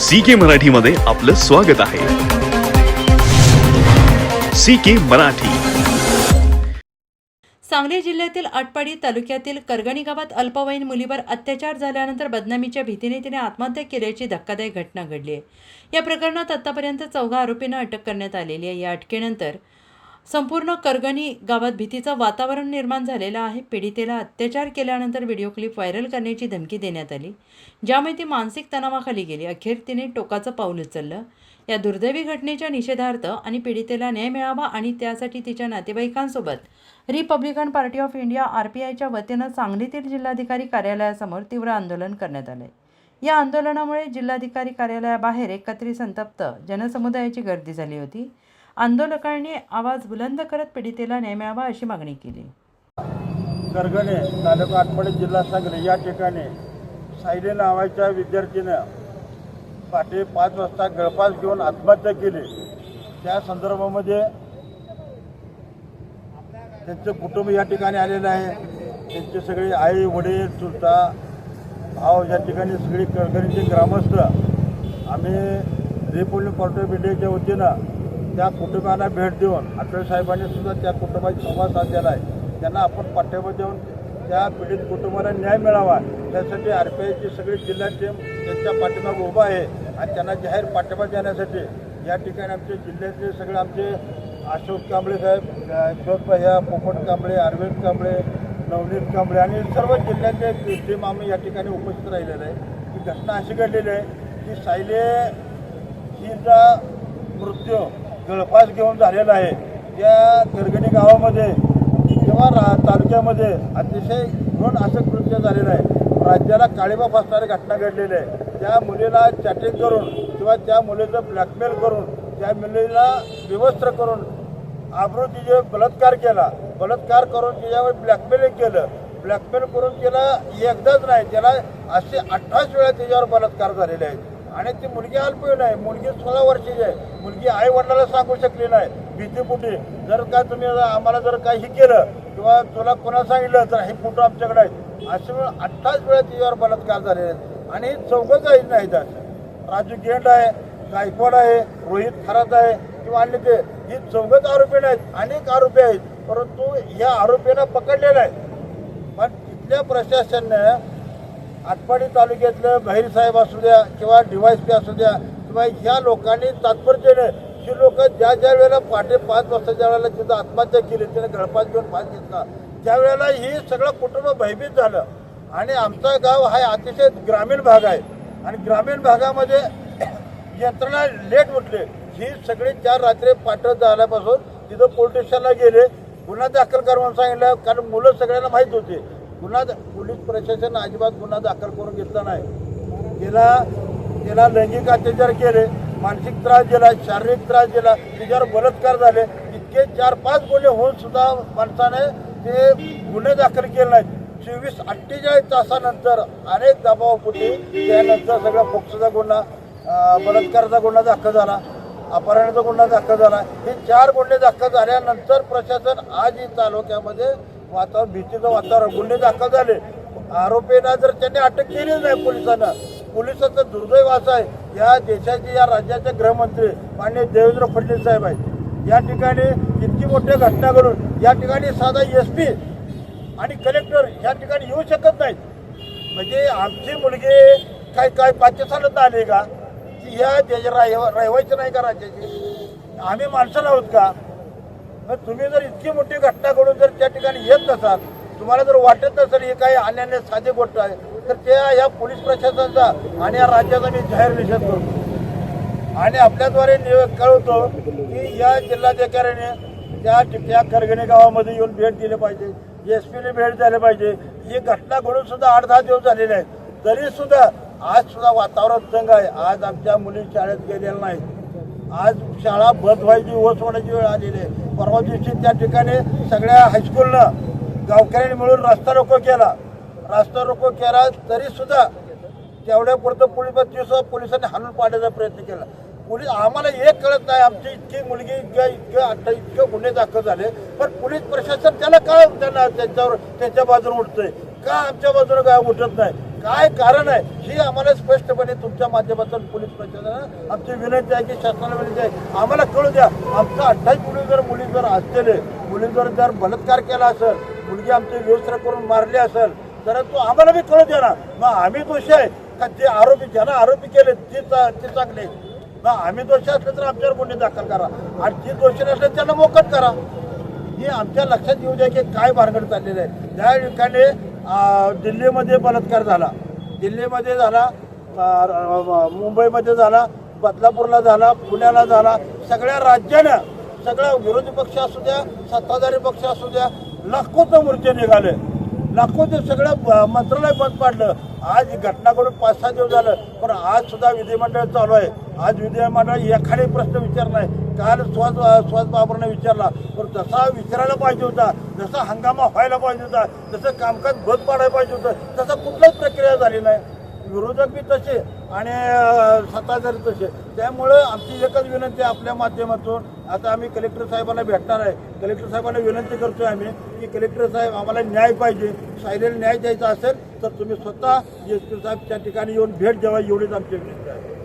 C के मराठीमध्ये आपलं स्वागत आहे. सी के मराठी. सांगली जिल्ह्यातील आटपाडी तालुक्यातील करगणी गावात अल्पवयीन मुलीवर अत्याचार झाल्यानंतर बदनामीच्या भीतीने तिने आत्महत्या केल्याची धक्कादायक घटना घडली आहे. या प्रकरणात आतापर्यंत चौघा आरोपींना अटक करण्यात आलेली आहे. या अटकेनंतर संपूर्ण करगणी गावात भीतीचं वातावरण निर्माण झालेलं आहे. पीडितेला अत्याचार केल्यानंतर व्हिडिओ क्लिप व्हायरल करण्याची धमकी देण्यात आली. ज्यामुळे ती मानसिक तणावाखाली गेली. अखेर तिने टोकाचं पाऊल उचललं. या दुर्दैवी घटनेच्या निषेधार्थ आणि पीडितेला न्याय मिळावा आणि त्यासाठी तिच्या नातेवाईकांसोबत Republican Party of India R P आयच्या वतीनं सांगलीतील जिल्हाधिकारी कार्यालयासमोर तीव्र आंदोलन करण्यात आले या आंदोलनामुळे जिल्हाधिकारी कार्यालयाबाहेर एकत्रित संतप्त जनसमुदायाची गर्दी झाली होती. आंदोलकांनी आवाज बुलंद करत पीडितेला न्याय मिळावा अशी मागणी केली. करगणे तालुका आटपाडी जिल्हा सांगली या ठिकाणी सायली नावाच्या विद्यार्थीनं पहाटे पाच वाजता गळपास घेऊन आत्महत्या केली. त्या संदर्भामध्ये त्यांचं कुटुंब या ठिकाणी आलेलं आहे. त्यांचे सगळे आई वडील चुलता भाव या ठिकाणी सगळी करगणीचे ग्रामस्थ. आम्ही रिपब्लिक कॉर्ट ऑफ इंडियाच्या वतीनं त्या कुटुंबाला भेट देऊन आठवे साहेबांनी सुद्धा त्या कुटुंबाची संवाद साधलेला आहे. त्यांना आपण पाठिंबा देऊन त्या पीडित कुटुंबाला न्याय मिळावा. त्यासाठी आर पी आयची सगळी जिल्हा टीम त्यांच्या पाठीमागे उभा आहे आणि त्यांना जाहीर पाठिंबा देण्यासाठी या ठिकाणी आमचे जिल्ह्यातले सगळे आमचे अशोक कांबळे साहेब ज्योतभैया पोपट कांबळे अरविंद कांबळे नवनीत कांबळे आणि सर्व जिल्ह्यातले टीम आम्ही या ठिकाणी उपस्थित राहिलेलं आहे. ही घटना अशी घडलेली आहे की सायले हिचा मृत्यू गळपास घेऊन झालेला आहे. त्या गरगणी गावामध्ये किंवा रा तालुक्यामध्ये अतिशय घृण असं कृत्य झालेलं आहे. राज्याला काळीबा फासणारी घटना घडलेली आहे. त्या मुलीला चॅटिंग करून किंवा त्या मुलीचं ब्लॅकमेल करून त्या मुलीला विवस्त्र करून आबरू तिचे बलात्कार केला बलात्कार करून तिच्यावर ब्लॅकमेलिंग केलं. ब्लॅकमेल करून तिला एकदाच नाही त्याला असे अठ्ठावीस वेळा तिच्यावर बलात्कार झालेले आहेत. आणि ती मुलगी अल्पवयीन आहे. मुलगी सोळा वर्षाची आहे. मुलगी आई वडिलाला सांगू शकली नाही. भीतीपुटी जर का तुम्ही आम्हाला जर काही केलं किंवा तुला कोणा सांगितलं तर हे फोटो आमच्याकडे आहेत. असे वेळ अठ्ठावीस वेळा तिच्यावर बलात्कार झालेले आहेत. आणि चौघं काही नाही असं. राजू गेंड आहे गायकवाड आहे रोहित खरात आहे किंवा आणले ते. ही चौघंच आरोपी नाहीत. अनेक आरोपी आहेत. परंतु या आरोपींना पकडलेलं आहे. पण तिथल्या प्रशासनानं आटपाडी तालुक्यातलं बहिरसाहेब असू द्या किंवा डिवायस पी असू द्या किंवा ह्या लोकांनी तात्पर्याने ही लोक ज्या ज्या वेळेला पहाटे पाच वाजता ज्या वेळेला तिथं आत्महत्या केली त्याने गळपास घेऊन भाग घेतला त्यावेळेला ही सगळं कुटुंब भयभीत झालं. आणि आमचा गाव हा अतिशय ग्रामीण भाग आहे. आणि ग्रामीण भागामध्ये यंत्रणा लेट उठले. ही सगळी चार रात्री पाठवत झाल्यापासून तिथं पोलीस स्टेशनला गेले. गुन्हा दाखल करून म्हणून सांगितलं कारण मुलं सगळ्यांना माहीत होते. गुन्हा पोलीस प्रशासन अजिबात गुन्हा दाखल करून घेतला नाही. तिला तिला लैंगिक अत्याचार केले मानसिक त्रास दिला शारीरिक त्रास दिला तिच्यावर बलात्कार झाले इतके चार पाच गुन्हे होऊन सुद्धा माणसाने ते गुन्हे दाखल केले नाहीत. चोवीस अठ्ठेचाळीस तासानंतर अनेक दबावापोटी त्यानंतर सगळा फोक्सोचा गुन्हा बलात्काराचा गुन्हा दाखल झाला अपहरणाचा गुन्हा दाखल झाला. हे चार गुन्हे दाखल झाल्यानंतर प्रशासन आज ही तालुक्यामध्ये वातावरण भीतीचं वातावरण गुन्हे दाखल झाले. आरोपींना जर त्यांनी अटक केली नाही पोलिसांना पोलिसाचं दुर्दैव असं आहे या देशाचे या राज्याचे गृहमंत्री माननीय देवेंद्र फडणवीस साहेब आहेत. या ठिकाणी इतकी मोठी घटना घडून या ठिकाणी साधा एस पी आणि कलेक्टर या ठिकाणी येऊ शकत नाहीत. म्हणजे आमची मुलगी काय काय पाकिस्तानात आली का? की ह्या त्याच्या रहिवायची नाही का राज्याची? आम्ही माणसं आहोत का? मग तुम्ही जर इतकी मोठी घटना घडून जर त्या ठिकाणी येत नसाल तुम्हाला जर वाटत नसेल ही काही अन्यान्य साधी गोष्ट आहे तर त्या या पोलीस प्रशासनाचा आणि या राज्याचा मी जाहीर निषेध करतो. आणि आपल्याद्वारे कळवतो की या जिल्हाधिकाऱ्याने त्या त्या खरगणे गावामध्ये येऊन भेट दिली पाहिजे एस पीने भेट झाली पाहिजे. ही घटना घडून सुद्धा आठ दहा दिवस झालेले आहेत तरी सुद्धा आज सुद्धा वातावरण तंग आहे. आज आमच्या मुली शाळेत गेलेल्या नाहीत. आज शाळा बंद व्हायची ओस होण्याची वेळ आलेली आहे. परवा दिवशी त्या ठिकाणी सगळ्या हायस्कूलनं गावकऱ्यांनी मिळून रस्ता रोको केला. रस्ता रोको केला तरी सुद्धा तेवढ्यापुरतं पोलीस दिवस पोलिसांनी हाणून पाडण्याचा प्रयत्न केला. पोलीस आम्हाला एक कळत नाही आमची इतकी मुलगी इतक्या इतकं आता इतके गुन्हे दाखल झाले. पण पोलीस प्रशासन त्याला काय त्यांना त्यांच्यावर त्यांच्या बाजूने उठतंय? का आमच्या बाजूने काय उठत नाही? काय कारण आहे? ही आम्हाला स्पष्टपणे तुमच्या माध्यमातून पोलीस प्रशासनानं आमची विनंती आहे की शासनाला विनंती आहे. आम्हाला कळू द्या आमच्या अठ्ठावीस मुली जर मुली जर असलेले मुलींवर जर बलात्कार केला असेल मुलगी आमची व्यवस्था करून मारली असेल तर तो आम्हाला बी कळत येणार ना मग आम्ही दोषी आहे का? ते आरोपी ज्यांना आरोपी केले ते चा- ते चांगले मग आम्ही दोषी असले तर आमच्यावर गुन्हे दाखल करा. आणि जे दोषी नसले त्यांना मोकट करा. हे आमच्या लक्षात येऊ द्या की काय भानगड चाललेलं आहे. त्या ठिकाणी दिल्लीमध्ये बलात्कार झाला. दिल्लीमध्ये झाला मुंबईमध्ये झाला बदलापूरला झाला पुण्याला झाला. सगळ्या राज्यानं सगळ्या विरोधी पक्ष असू द्या सत्ताधारी पक्ष असू द्या लाखोचं मोर्चे निघाले. लाखोचं सगळं ब- मंत्रालय बंद पाडलं. आज घटना करून पाच सहा दिवस झालं. पण आज सुद्धा विधिमंडळ चालू आहे. आज विधिमंडळ एखादे प्रश्न विचारला काल सुहास सुहास बाबरने विचारला. पण जसा विचारायला पाहिजे होता जसा हंगामा व्हायला पाहिजे होता जसं कामकाज बंद पाडायला पाहिजे होतं तसं कुठलाच प्रक्रिया झाली नाही. विरोधक बी तसे आणि सत्ताधारी तसे. त्यामुळं आमची एकच विनंती आपल्या माध्यमातून. आता आम्ही कलेक्टर साहेबांना भेटणार आहे. कलेक्टर साहेबांना विनंती करतोय आम्ही की कलेक्टर साहेब आम्हाला न्याय पाहिजे. सायलेला न्याय द्यायचा असेल तर तुम्ही स्वतः एस पी साहेब त्या ठिकाणी येऊन भेट द्यावा एवढीच आमची विनंती आहे.